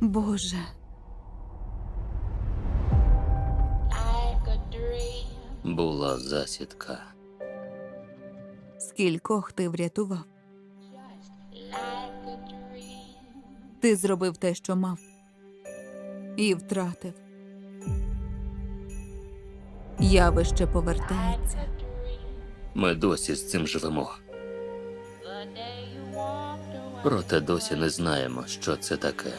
Боже. Була засідка. скількох ти врятував. Ти зробив те, що мав, і втратив. Явище повертається. Ми досі з цим живемо. Проте досі не знаємо, що це таке.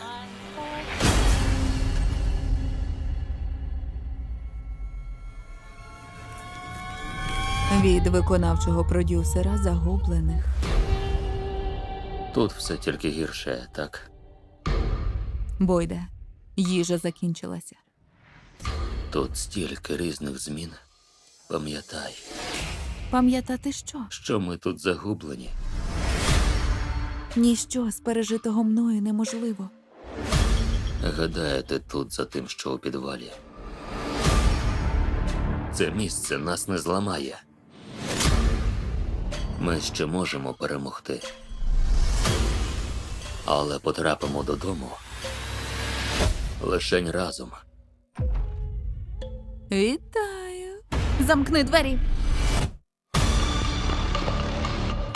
Від виконавчого продюсера загублених. Тут все тільки гірше, так? Бойде, їжа закінчилася. Тут стільки різних змін. Пам'ятай, Пам'ятати що? що ми тут загублені. Ніщо з пережитого мною неможливо. Гадаєте, тут за тим, що у підвалі. Це місце нас не зламає. Ми ще можемо перемогти. Але потрапимо додому лишень разом. Вітаю. Замкни двері.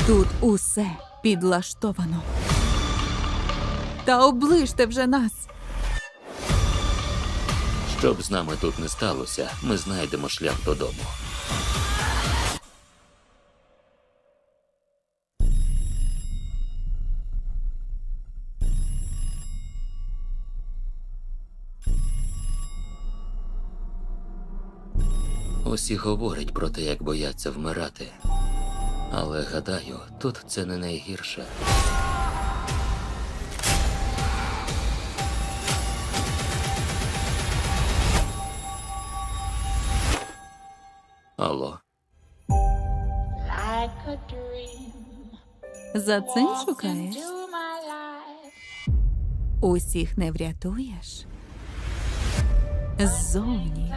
Тут усе підлаштовано. Та оближте вже нас. Що б з нами тут не сталося, ми знайдемо шлях додому. Усі говорять про те, як бояться вмирати. Але гадаю, тут це не найгірше. Алло. За цим шукаєш. Усіх не врятуєш. Ззовні